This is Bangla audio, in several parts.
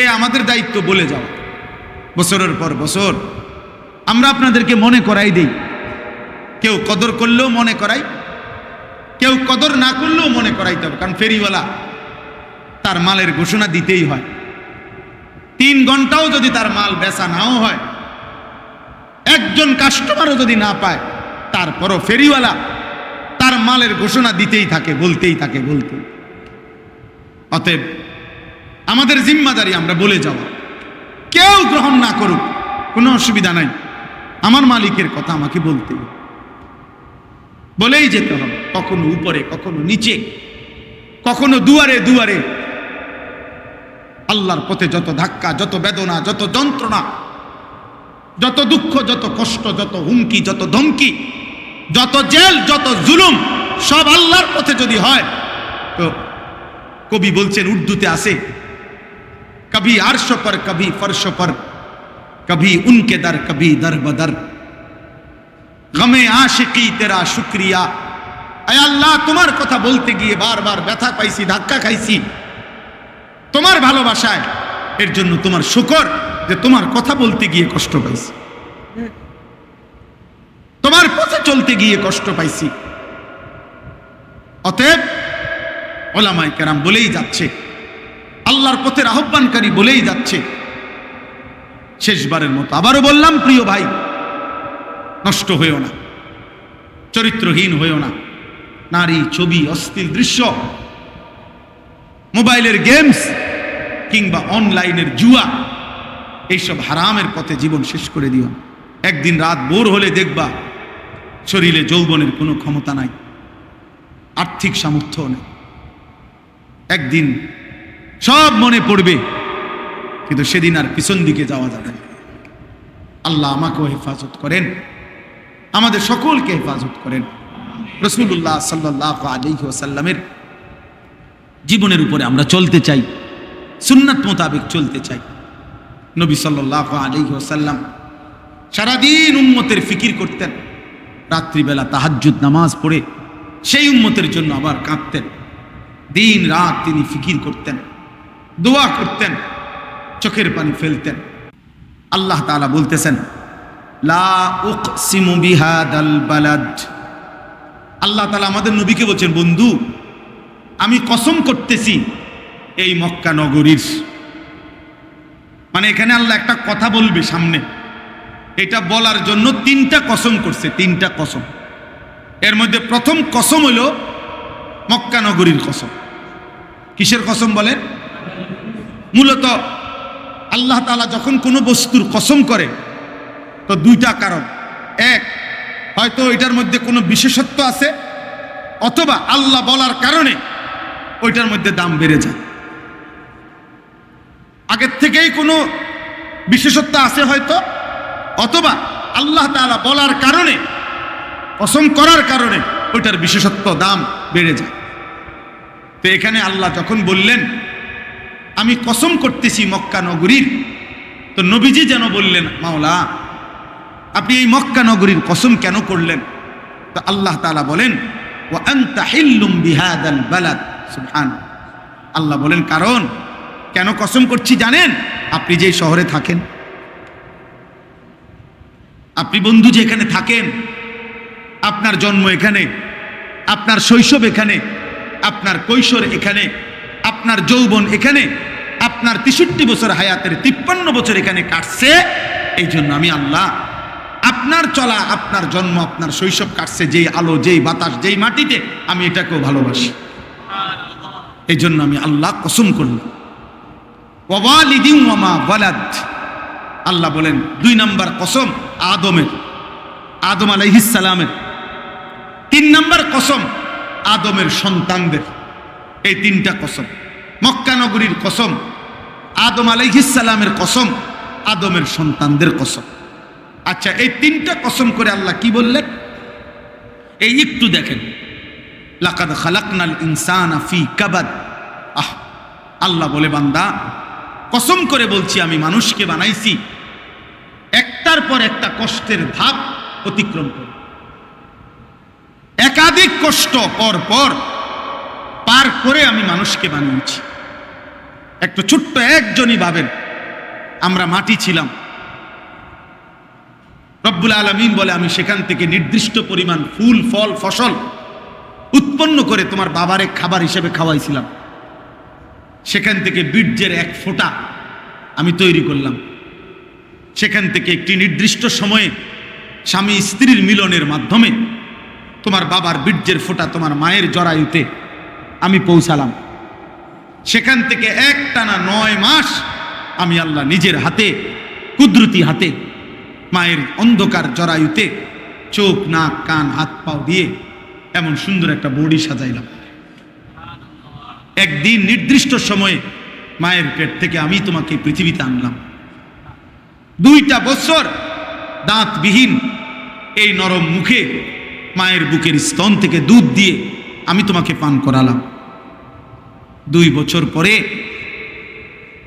এ আমাদের দায়িত্ব বলে যাও। বছরের পর বছর আমরা আপনাদেরকে মনে করাই দেই। কেউ কদর করলেও মনে করাই, কেউ কদর না করলেও মনে করাইতে হবে, কারণ ফেরিওয়ালা তার মালের ঘোষণা দিতেই হয়। তিন ঘন্টাও যদি তার মাল বেচা নাও হয়, একজন কাস্টমারও যদি না পায়, তারপরও ফেরিওয়ালা তার মালের ঘোষণা দিতেই থাকে, বলতেই থাকে, বলতেই অতএব আমাদের জিম্মাদারি আমরা বলে যাব কেউ গ্রহণ না করুক, কোনো অসুবিধা নাই। আমার মালিকের কথা আমাকে বলতে বলেই যেতে হবে, কখনো উপরে, কখনো নিচে, কখনো দুয়ারে দুয়ারে। আল্লাহর পথে যত ধাক্কা, যত বেদনা, যত যন্ত্রণা, যত দুঃখ, যত কষ্ট, যত হুমকি, যত ধমকি, যত জেল, যত জুলুম, সব আল্লাহর পথে যদি হয়, তো কবি বলছেন, উর্দুতে আছে কবি আরশ পর কবি ফরশ পর কবি উনকে দর কবি দর বদর গমে আশিকি তেরা শুক্রিয়া আয় আল্লাহ তোমার কথা বলতে গিয়ে বারবার ব্যথা পাইছি ধাক্কা খাইছি তোমার ভালোবাসায় এর জন্য তোমার শুকর যে তোমার কথা বলতে গিয়ে কষ্ট পাইছি তোমার পথে চলতে গিয়ে কষ্ট পাইছি অতএব ওলামাই কেরাম বলেই যাচ্ছে আল্লাহর পথের আহ্বানকারী বলেই যাচ্ছে। শেষবারের মতো আবারও বললাম, প্রিয় ভাই, নষ্ট হয়েও না, চরিত্রহীন হয়েও না। নারী ছবি অস্থির দৃশ্য, মোবাইলের গেমস কিংবা অনলাইনের জুয়া, এইসব হারামের পথে জীবন শেষ করে দিও। একদিন রাত বোর হলে দেখবা, শরীরে যৌবনের কোনো ক্ষমতা নাই, আর্থিক সামর্থ্য নেই। একদিন সব মনে পড়বে। কিন্তু সেদিন আর পিছন দিকে যাওয়া যাবে না। আল্লাহ আমাকেও হেফাজত করেন। আমাদের সকলকে হেফাজত করেন। রসুল্লাহ সাল্লাহ আলী ওসাল্লামের জীবনের উপরে আমরা চলতে চাই। সুন্নাত মোতাবেক চলতে চাই। নবী সাল্লাহ আলী ওসাল্লাম সারাদিন উম্মতের ফিকির করতেন। রাত্রিবেলা তাহাজ্জুদ নামাজ পড়ে সেই উম্মতের জন্য আবার কাঁদতেন। দিন রাত তিনি ফিকির করতেন। দোয়া করতেন, চোখের পানি ফেলতেন। আল্লাহ তাআলা বলতেছেন আল্লাহ তালা আমাদের নবীকে বলছেন, বন্ধু, আমি কসম করতেছি এই মক্কা নগরীর। মানে এখানে আল্লাহ একটা কথা বলবে সামনে। এটা বলার জন্য তিনটা কসম করছে, তিনটা কসম। এর মধ্যে প্রথম কসম হইল মক্কা নগরীর কসম। কিসের কসম বলেন? মূলত আল্লাহ তাআলা যখন কোনো বস্তুর কসম করে, তো দুইটা কারণ। এক, হয়তো এটার মধ্যে কোনো বিশেষত্ব আছে, অথবা আল্লাহ বলার কারণে ওইটার মধ্যে দাম বেড়ে যায়। আগের থেকেই কোনো বিশেষত্ব আছে হয়তো, অথবা আল্লাহ তাআলা বলার কারণে, কসম করার কারণে ওইটার বিশেষত্ব দাম বেড়ে যায়। তো এখানে আল্লাহ যখন বললেন আমি কসম করতেছি মক্কা নগরীর। তো নবীজি যেন বললেন, মাওলা, আপনি এই মক্কা নগরীর কসম কেন করলেন? তো আল্লাহ তাআলা বলেন ও আল্লাহ বলেন, কারণ, কেন কসম করছি জানেন? আপনি যে শহরে থাকেন, আপনি বন্ধু যে এখানে থাকেন, আপনার জন্ম এখানে, আপনার শৈশব এখানে, আপনার কৈশোর এখানে আপনার যৌবন এখানে, আপনার তেষট্টি বছর হায়াতের তিপ্পান্ন বছর এখানে কাটছে, এই জন্য আমি আল্লাহ, আপনার চলা, আপনার জন্ম, আপনার শৈশব কাটছে, যেই আলো, যেই বাতাস, যেই মাটিতে আমি এটাকেও ভালোবাসি। এই জন্য আমি আল্লাহ কসম করলাম। আল্লাহ বলেন, দুই নাম্বার কসম আদমের, আদম আলাইহিসালামের তিন নাম্বার কসম আদমের সন্তানদের। এই তিনটা কসম। মক্কা নগরীর কসম, আদম আলাইহিসালামের কসম, আদমের সন্তানদের কসম। আচ্ছা এই তিনটা কসম করে আল্লাহ কি বললেন? এই একটু দেখেন। লাকাদ খালাকনাল ইনসান ফি কাবাদ। আহ, আল্লাহ বলে, বান্দা, কসম করে বলছি, আমি মানুষকে বানাইছি। একটার পর একটা কষ্টের ধাপ অতিক্রম করে। একাধিক কষ্ট পর পর পার করে আমি মানুষকে বানিয়েছি। একটু ছোট্ট একজনই ভাবেন, আমরা মাটি ছিলাম। রব্বুল আলমিন বলে, আমি সেখান থেকে নির্দিষ্ট পরিমাণ ফুল, ফল, ফসল উৎপন্ন করে তোমার বাবারে খাবার হিসেবে খাওয়াইছিলাম। সেখান থেকে বীর্যের এক ফোঁটা আমি তৈরি করলাম। সেখান থেকে একটি নির্দিষ্ট সময়ে স্বামী স্ত্রীর মিলনের মাধ্যমে তোমার বাবার বীর্যের ফোঁটা তোমার মায়ের জরায়ুতে আমি পৌঁছালাম। সেখান থেকে এক টানা নয় মাস আমি আল্লাহ নিজের হাতে, কুদরতি হাতে, মায়ের অন্ধকার জরায়ুতে চোখ, নাক, কান, হাত, পাও দিয়ে এমন সুন্দর একটা বডি সাজাইলাম। একদিন নির্দিষ্ট সময়ে মায়ের পেট থেকে আমি তোমাকে পৃথিবীতে আনলাম। দুইটা বছর দাঁতবিহীন এই নরম মুখে মায়ের বুকের স্তন থেকে দুধ দিয়ে আমি তোমাকে পান করালাম। দুই বছর পরে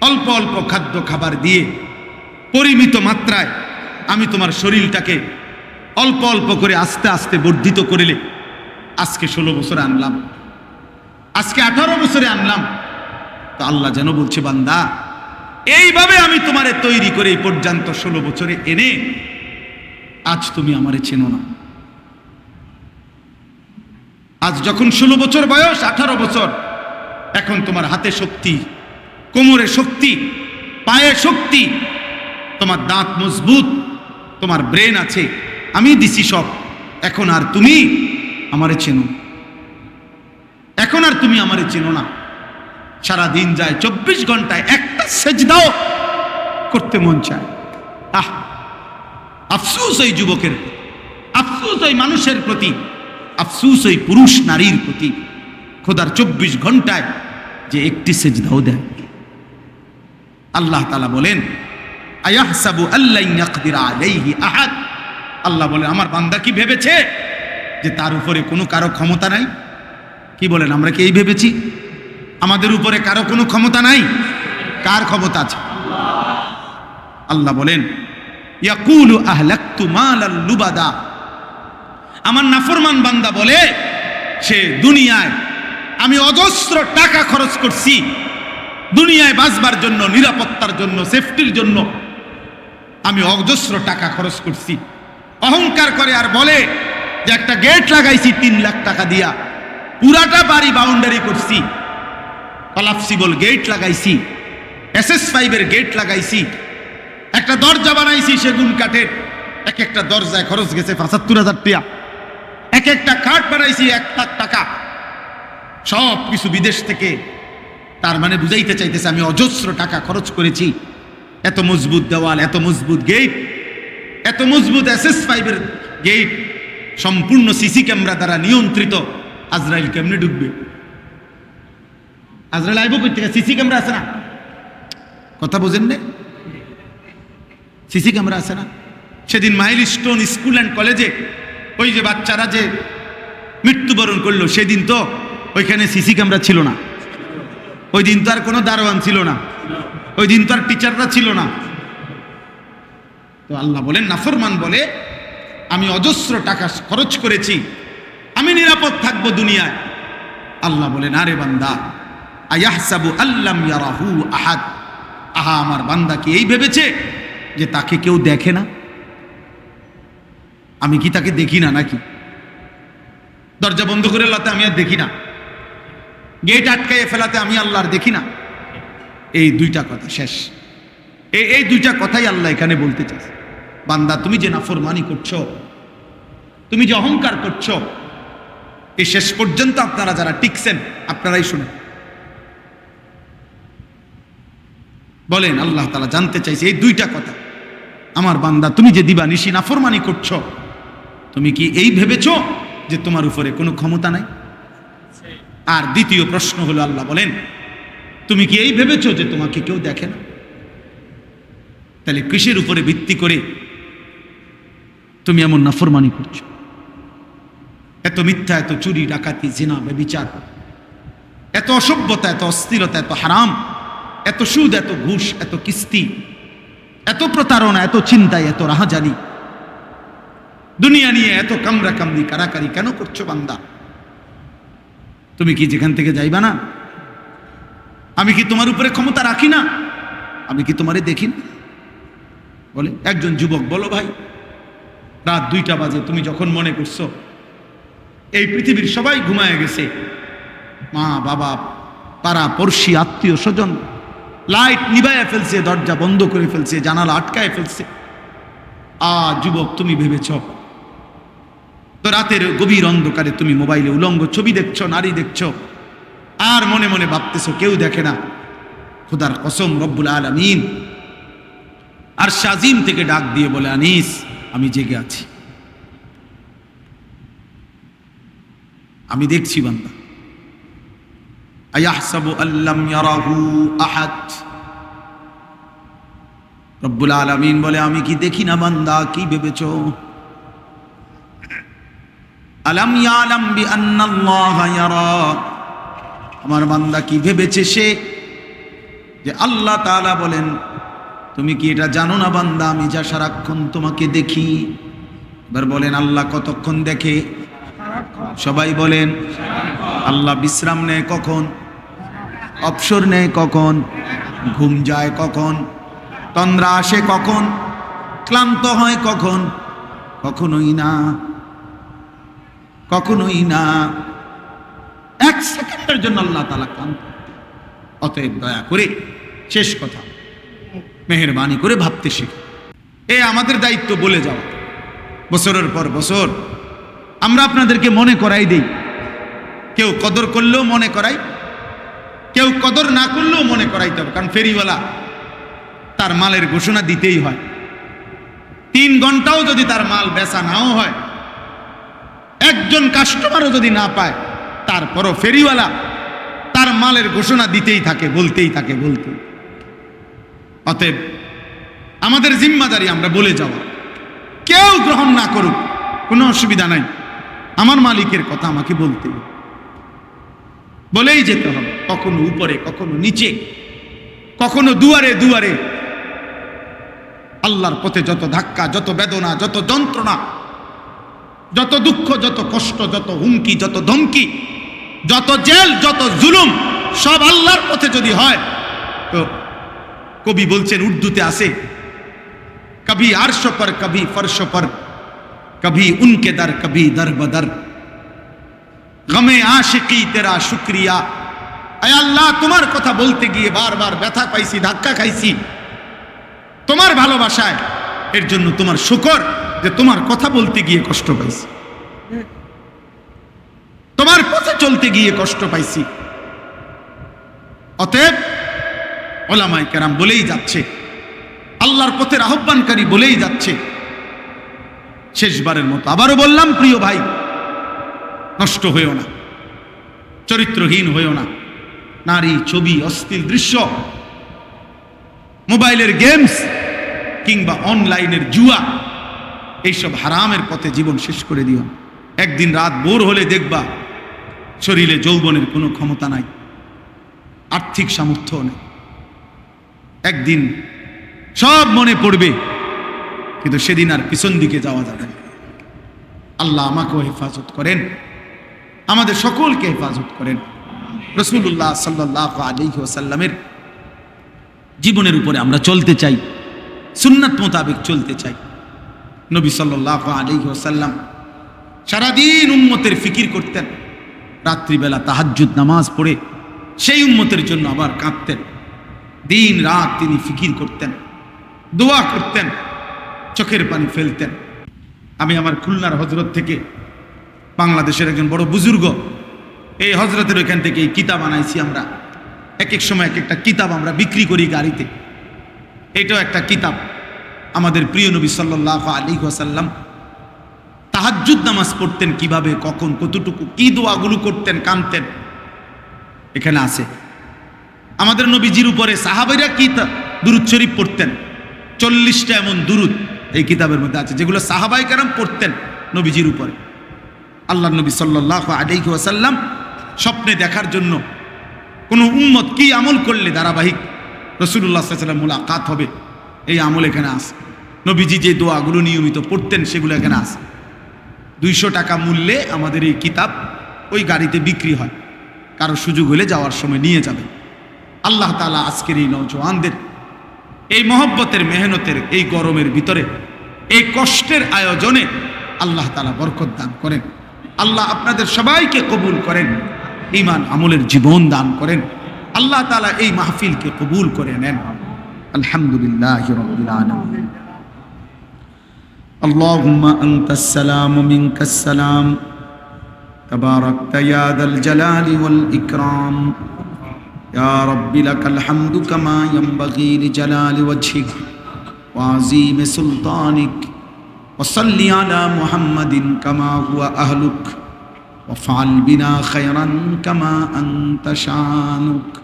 অল্প অল্প খাদ্য খাবার দিয়ে পরিমিত মাত্রায় আমি তোমার শরীরটাকে অল্প অল্প করে আস্তে আস্তে বর্ধিত করিলে আজকে ষোলো বছরে আনলাম। আজকে আঠারো বছরে আনলাম। তো আল্লাহ যেন বলছে, বান্দা, এইভাবে আমি তোমারে তৈরি করে এই পর্যন্ত ষোলো বছরে এনে আজ তুমি আমারে চেনো না। আজ যখন ষোলো বছর বয়স, আঠারো বছর এখন তোমার হাতে শক্তি, কোমরে শক্তি, পায়ে শক্তি, তোমার দাঁত মজবুত, তোমার ব্রেন আছে, আমি দিছি সব। এখন আর তুমি আমারে চেনো এখন আর তুমি আমারে চেনো না। সারা দিন যায়, চব্বিশ ঘন্টায় একটা সেজদাও করতে মন চায়। আহ, আফসুস ওই যুবকের আফসুস ওই মানুষের প্রতি, আফসুস ওই পুরুষ নারীর প্রতি। খোদার চব্বিশ ঘন্টায় যে একটি সেজদাও দেয়। আল্লাহ তালা বলেন আল্লাহ বলেন, আমার বান্দা কি ভেবেছে যে তার উপরে কোনো কারও ক্ষমতা নাই? কি বলেন, আমরা কি এই ভেবেছি? আমাদের উপরে কারও কোনো ক্ষমতা নাই? কার ক্ষমতা আছে? আল্লাহ বলেন আমার নাফরমান বান্দা বলে, সে দুনিয়ায় আমি অজস্র টাকা খরচ করছি। দুনিয়ায় বাঁচবার জন্য, নিরাপত্তার জন্য সেফটির জন্য। আমি অজস্র টাকা খরচ করছি। অহংকার করে আর বলে যে একটা গেট লাগাইছি তিন লাখ টাকা দিয়া। পুরাটা বাড়ি বাউন্ডারি করছি। কলাপসিবল গেট লাগাইছি। এস এস ফাইভের গেট লাগাইছি। একটা দরজা বানাইছি সেগুন কাঠের। এক একটা দরজায় খরচ গেছে পঁচাত্তর হাজার টিয়া এক একটা কাঠ বানাইছি এক লাখ টাকা। সব কিছু বিদেশ থেকে। তার মানে বুঝাইতে চাইতেছে, আমি অজস্র টাকা খরচ করেছি। এত মজবুত দেওয়াল, এত মজবুত গেট এত মজবুত এস এস ফাইভের গেট সম্পূর্ণ সিসি ক্যামেরা দ্বারা নিয়ন্ত্রিত। আজরাইল কেমনে ঢুকবে? আজরাইল আইব থেকে? সিসি ক্যামেরা আছে না? কথা বোঝেন না। সিসি ক্যামেরা আছে না? সেদিন মাইল স্টোন স্কুল অ্যান্ড কলেজে ওই যে বাচ্চারা যে মৃত্যুবরণ করল, সেদিন তো ওইখানে সিসি ক্যামেরা ছিল না। ওই দিন তো আর কোনো দারোয়ান ছিল না। ওই দিন তো আর টিচাররা ছিল না। তো আল্লাহ বলেন, নাফরমান বলে, আমি অজস্র টাকা খরচ করেছি। আমি নিরাপদ থাকব দুনিয়ায়। আল্লাহ বলেন, আরে বান্দা, আয়াহসাবু আল্লাম ইয়ারাহু আহাদ। আহা, আমার বান্দা কি এই ভেবেছে যে তাকে কেউ দেখে না? আমি কি তাকে দেখি না নাকি? দরজা বন্ধ করে লাতে আমি আর দেখি না। গেট আটকাইয়ে ফেলাতে আমি আল্লাহর দেখি না। এই দুইটা কথা, শেষ। এই এই দুইটা কথাই আল্লাহ এখানে বলতে চাইছে। বান্দা, তুমি যে নাফরমানি করছ, তুমি যে অহংকার করছ, এই শেষ পর্যন্ত আপনারা যারা টিকছেন, আপনারাই শুনেন। বলেন, আল্লাহ তালা জানতে চাইছে এই দুইটা কথা। আমার বান্দা, তুমি যে দিবা নিশি নাফরমানি করছ, তুমি কি এই ভেবেছ যে তোমার উপরে কোনো ক্ষমতা নাই? আর দ্বিতীয় প্রশ্ন হলো আল্লাহ বলেন, তুমি কি এই ভেবেছো যে তোমাকে কেউ দেখে না? তাহলে কৃষির উপরে ভিত্তি করে তুমি এমন নাফরমানি করছ? এত মিথ্যা, এত চুরি, ডাকাতি, জিনা বেবিচার এত অসভ্যতা, এত অস্থিরতা, এত হারাম, এত সুদ, এত ঘুষ, এত কিস্তি, এত প্রতারণা, এত চিন্তায় এত রাহাজানি দুনিয়া নিয়ে এত কামরা কামরি কারাকারি কেন করছ বান্দা? তুমি কি যেখান থেকে যাইবা না? আমি কি তোমার উপরে ক্ষমতা রাখি না? আমি কি তোমারে দেখি না? বলে, একজন যুবক, বলো ভাই, রাত দুইটা বাজে, তুমি যখন মনে করছ, এই পৃথিবীর সবাই ঘুমায় গেছে, মা, বাবা পাড়া পড়শি, আত্মীয়, স্বজন, লাইট নিভাইয়া ফেলছে, দরজা বন্ধ করে ফেলছে, জানালা আটকায় ফেলছে। আ, যুবক, তুমি ভেবেছ তো রাতের গভীর অন্ধকারে তুমি মোবাইলে উলঙ্গ ছবি দেখছ, নারী দেখছ। আর মনে মনে ভাবতেছো, কেউ দেখে না। খুদার কসম, রব্বুল আলমিন। আর শাজিম থেকে ডাক দিয়ে বলে, আনিস, আমি জেগে আছি। আমি দেখছি বান্দা। আয়াহসাবু আল্লাম ইয়ারাহু আহাদ। রব্বুল আলামিন বলে, আমি কি দেখি না বান্দা? কি ভেবেছ? আলাম আমার বান্দা কি ভেবেছে সে? যে আল্লাহ তাআলা বলেন, তুমি কি এটা জানো না বান্দা? আমি যা সারাক্ষণ তোমাকে দেখি। এবার বলেন, আল্লাহ কতক্ষণ দেখে? সবাই বলেন, আল্লাহ বিশ্রাম নেয় কখন? অবসর নেয় কখন? ঘুম যায় কখন? তন্দ্রা আসে কখন? ক্লান্ত হয় কখন? কখনোই না। কখনোই না। এক সেকেন্ডের জন্য আল্লাহ তালা ক্লান্ত। অতএব দয়া করে শেষ কথা। মেহরবানি করে ভাবতে শিখ। এ আমাদের দায়িত্ব বলে যাও বছরের পর বছর আমরা আপনাদেরকে মনে করাই দেই। কেউ কদর করলেও মনে করাই। কেউ কদর না করলেও মনে করাইতে হবে। কারণ ফেরিওয়ালা তার মালের ঘোষণা দিতেই হয়। তিন ঘন্টাও যদি তার মাল বেচা নাও হয় একজন কাস্টমারও যদি না পায়, তারপরও ফেরিওয়ালা তার মালের ঘোষণা দিতেই থাকে, বলতেই থাকে বলতে অতএব আমাদের জিম্মাদারি আমরা বলে যাওয়া। কেউ গ্রহণ না করুক, কোনো অসুবিধা নাই। আমার মালিকের কথা আমাকে বলতে বলেই যেতে হবে, কখনো উপরে, কখনো নিচে, কখনো দুয়ারে দুয়ারে। আল্লাহর পথে যত ধাক্কা, যত বেদনা, যত যন্ত্রণা যত দুঃখ, যত কষ্ট, যত হুমকি, যত ধমকি, যত জেল, যত জুলুম, সব আল্লাহর পথে যদি হয়, তো কবি বলছেন, উর্দুতে আসে কবি আরশ পর, কবি ফর্শ পর, কবি উনকে দর, কবি দর বদর গমে আশিকি তেরা শুক্রিয়া। আয় আল্লাহ, তোমার কথা বলতে গিয়ে বারবার ব্যথা পাইছি, ধাক্কা খাইছি। তোমার ভালোবাসায়, এর জন্য তোমার শুকর। যে তোমার কথা বলতে গিয়ে কষ্ট পাইছি। তোমার পথে চলতে গিয়ে কষ্ট পাইছি। অতএব ওলামাই কেরাম বলেই যাচ্ছে, আল্লাহর পথের আহ্বানকারী বলেই যাচ্ছে। শেষবারের মতো আবারও বললাম, প্রিয় ভাই, নষ্ট হয়েও না, চরিত্রহীন হয়েও না। নারী ছবি অস্থির দৃশ্য, মোবাইলের গেমস কিংবা অনলাইনের জুয়া এইসব হারামের পথে জীবন শেষ করে দিও। একদিন রাত বোর হলে দেখবা, শরীরে যৌবনের কোনো ক্ষমতা নাই, আর্থিক সামর্থ্য নেই। একদিন সব মনে পড়বে, কিন্তু সেদিন আর পিছন দিকে যাওয়া যাবে আল্লাহ আমাকেও হেফাজত করেন, আমাদের সকলকে হেফাজত করেন। রসুল্লাহ সাল্লাহ আলী ওসাল্লামের জীবনের উপরে আমরা চলতে চাই, সুন্নাত মোতাবেক চলতে চাই। নবী সাল্লাহ আলী ওসাল্লাম সারাদিন উম্মতের ফিকির করতেন। রাত্রিবেলা তাহাজ্জুদ নামাজ পড়ে সেই উম্মতের জন্য আবার কাঁদতেন। দিন রাত তিনি ফিকির করতেন, দোয়া করতেন, চোখের পানি ফেলতেন। আমি আমার খুলনার হজরত থেকে বাংলাদেশের একজন বড় বুজুর্গ, এই হজরতের ওইখান থেকে এই কিতাব আনাইছি আমরা। এক এক সময় এক একটা কিতাব আমরা বিক্রি করি গাড়িতে। এটাও একটা কিতাব। আমাদের প্রিয় নবী সাল্লাহ আলী ওয়াসাল্লাম তাহাজ্জুদ নামাজ পড়তেন কীভাবে, কখন, কতটুকু, কি দোয়াগুলো করতেন কামতেন এখানে আছে। আমাদের নবীজির উপরে সাহাবেরা কি দুরুদ শরীফ পড়তেন? চল্লিশটা এমন দুরুদ এই কিতাবের মধ্যে আছে, যেগুলো সাহাবাই কারাম পড়তেন নবীজির উপরে। আল্লাহ নবী সাল্লাহ আলাইহি ওয়াসাল্লাম স্বপ্নে দেখার জন্য কোনো উম্মত কি আমল করলে ধারাবাহিক রসুল্লাহ সাল্লাম মুলাকাত হবে? এই আমল এখানে আছে। নবীজি যে দোয়াগুলো নিয়মিত পড়তেন সেগুলো এখানে আছে। দুইশো টাকা মূল্যে আমাদের এই কিতাব ওই গাড়িতে বিক্রি হয়। কারও সুযোগ হলে যাওয়ার সময় নিয়ে যাবে। আল্লাহ তালা আজকের এই নৌজওয়ানদের এই মহব্বতের, মেহনতের, এই গরমের ভিতরে, এই কষ্টের আয়োজনে আল্লাহ তালা বরকত দান করেন। আল্লাহ আপনাদের সবাইকে কবুল করেন ইমান আমলের জীবন দান করেন। আল্লাহ তালা এই মাহফিলকে কবুল করে নেন। الحمد لله رب العالمين. اللهم أنت السلام منك السلام. تباركت يا ذا الجلال والإكرام. يا رب لك الحمد كما ينبغي لجلال وجهك وعظيم سلطانك. وصل على محمد كما هو أهلك. وافعل بنا خيرا كما أنت شانك.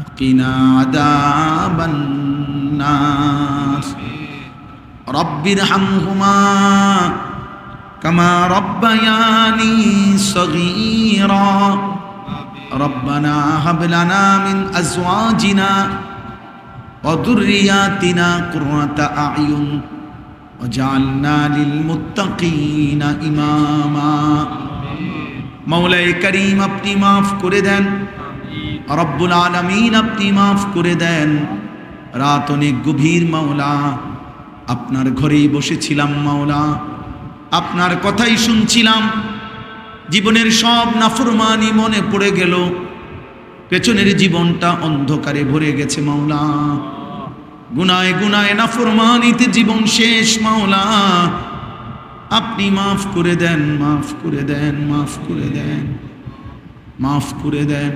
وقنا عذاب النار رب ارحمهما كما ربياني صغيرا ربنا هب لنا من ازواجنا وذرياتنا قرة اعين وجعلنا للمتقين اماما মৌলাই করিম আপনি মাফ করে দেন রব্বুল আলমিন আপনি মাফ করে দেন। রাত অনেক গভীর মাওলা। আপনার ঘরেই বসেছিলাম মাওলা। আপনার কথাই শুনছিলাম। জীবনের সব নাফরমানি মনে পড়ে গেল। পেছনের জীবনটা অন্ধকারে ভরে গেছে মাওলা। গুনায় গুনায় নাফরমানিতে জীবন শেষ মাওলা। আপনি মাফ করে দেন, মাফ করে দেন, মাফ করে দেন, মাফ করে দেন।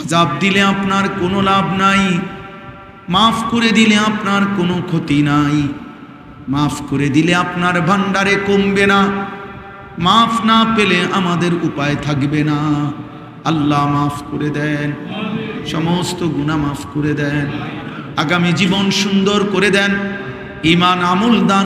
আজাব দিলে আপনার কোনো লাভ নাই। মাফ করে দিলে আপনার কোনো ক্ষতি নাই। মাফ করে দিলে আপনার ভান্ডারে কমবে না। মাফ না পেলে আমাদের উপায় থাকবে না। আল্লাহ মাফ করে দেন। সমস্ত গুণা মাফ করে দেন। আগামী জীবন সুন্দর করে দেন। ইমান আমল দান